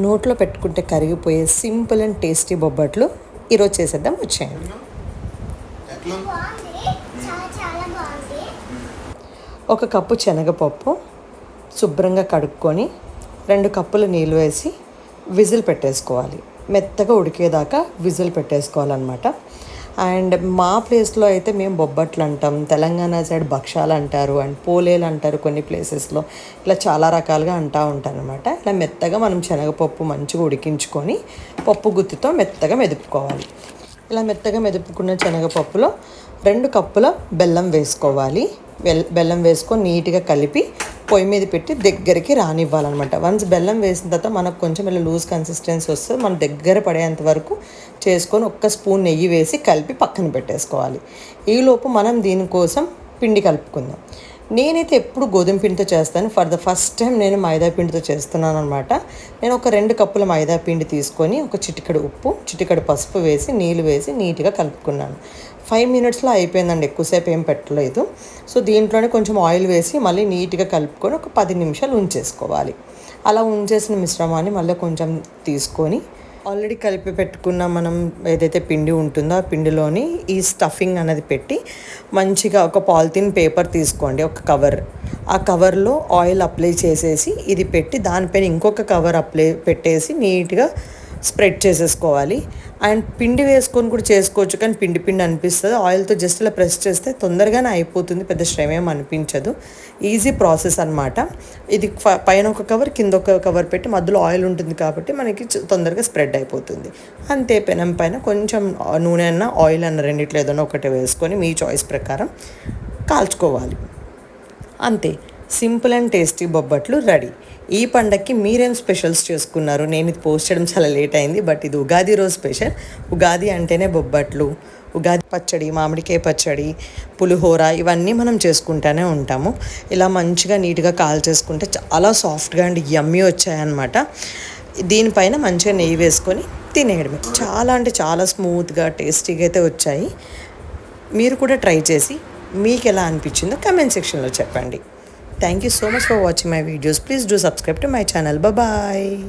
నోట్లో పెట్టుకుంటే కరిగిపోయే సింపుల్ అండ్ టేస్టీ బొబ్బట్లు ఈరోజు చేసేద్దాం వచ్చేయండి. ఒక కప్పు శనగపప్పు శుభ్రంగా కడుక్కొని రెండు కప్పులు నీళ్ళు వేసి విజిల్ పెట్టేసుకోవాలి. మెత్తగా ఉడికేదాకా విజిల్ పెట్టేసుకోవాలన్నమాట. అండ్ మా ప్లేస్లో అయితే మేము బొబ్బట్లు అంటాం. తెలంగాణ సైడ్ భక్షాలు అంటారు అండ్ పోలేలు అంటారు కొన్ని ప్లేసెస్లో. ఇలా చాలా రకాలుగా అంటూ ఉంటారు అనమాట ఇలా మెత్తగా మనం శనగపప్పు మంచిగా ఉడికించుకొని పప్పు గుత్తితో మెత్తగా మెదుపుకోవాలి. ఇలా మెత్తగా మెదుపుకున్న శనగపప్పులో రెండు కప్పుల బెల్లం వేసుకోవాలి. బెల్లం వేసుకొని నీట్గా కలిపి పొయ్యి మీద పెట్టి దగ్గరికి రానివ్వాలన్నమాట. వన్స్ బెల్లం వేసిన తర్వాత మనకు కొంచెం ఇలా లూజ్ కన్సిస్టెన్సీ వస్తుంది మన దగ్గర పడేంత వరకు చేసుకొని ఒక్క స్పూన్ నెయ్యి వేసి కలిపి పక్కన పెట్టేసుకోవాలి. ఈలోపు మనం దీనికోసం పిండి కలుపుకుందాం. నేనైతే ఎప్పుడు గోధుమ పిండితో చేస్తాను. ఫర్ ద ఫస్ట్ టైం నేను మైదా పిండితో చేస్తున్నాను అనమాట నేను ఒక రెండు కప్పుల మైదా పిండి తీసుకొని ఒక చిటికడు ఉప్పు చిటికడు పసుపు వేసి నీళ్ళు వేసి నీట్గా కలుపుకున్నాను. ఫైవ్ మినిట్స్లో అయిపోయిందండి. ఎక్కువసేపు ఏం పెట్టలేదు. సో దీంట్లోనే కొంచెం ఆయిల్ వేసి మళ్ళీ నీట్గా కలుపుకొని ఒక పది నిమిషాలు ఉంచేసుకోవాలి. అలా ఉంచేసిన మిశ్రమాన్ని మళ్ళీ కొంచెం తీసుకొని ఆల్రెడీ కలిపి పెట్టుకున్న మనం ఏదైతే పిండి ఉంటుందో ఆ పిండిలోని ఈ స్టఫింగ్ అనేది పెట్టి మంచిగా ఒక పాలిథిన్ పేపర్ తీసుకోండి ఒక కవర్ ఆ కవర్లో ఆయిల్ అప్లై చేసేసి ఇది పెట్టి దానిపైన ఇంకొక కవర్ అప్లై పెట్టేసి నీట్గా స్ప్రెడ్ చేసేసుకోవాలి. అండ్ పిండి వేసుకొని కూడా చేసుకోవచ్చు కానీ పిండి పిండి అనిపిస్తుంది. ఆయిల్తో జస్ట్ ఇలా ప్రెస్ చేస్తే తొందరగానే అయిపోతుంది పెద్ద శ్రమ ఏం అనిపించదు. ఈజీ ప్రాసెస్ అనమాట ఇది పైన ఒక కవర్ కింద ఒక కవర్ పెట్టి మధ్యలో ఆయిల్ ఉంటుంది కాబట్టి మనకి తొందరగా స్ప్రెడ్ అయిపోతుంది. అంతే పెనం పైన కొంచెం నూనె అన్న ఆయిల్ అన్న రెండిట్లో ఏదైనా ఒకటి వేసుకొని మీ చాయిస్ ప్రకారం కాల్చుకోవాలి. అంతే. Simple and tasty bobbatlu ready. ఈ పండక్కి మీరేం స్పెషల్స్ చేసుకున్నారు? నేను ఇది పోస్ట్ చేయడం చాలా లేట్ అయింది బట్ ఇది ఉగాది రోజు స్పెషల్. ఉగాది అంటేనే బొబ్బట్లు ఉగాది పచ్చడి మామిడికాయ పచ్చడి పులిహోర ఇవన్నీ మనం చేసుకుంటూనే ఉంటాము. ఇలా మంచిగా నీట్గా కాల్ చేసుకుంటే చాలా సాఫ్ట్గా అండ్ యమ్మీ వచ్చాయన్నమాట. దీనిపైన మంచిగా నెయ్యి వేసుకొని తినేయడమే. చాలా అంటే చాలా స్మూత్గా టేస్టీగా అయితే వచ్చాయి. మీరు కూడా ట్రై చేసి మీకు ఎలా అనిపించిందో కమెంట్ సెక్షన్లో చెప్పండి. Thank you so much for watching my videos. Please do subscribe to my channel. Bye-bye.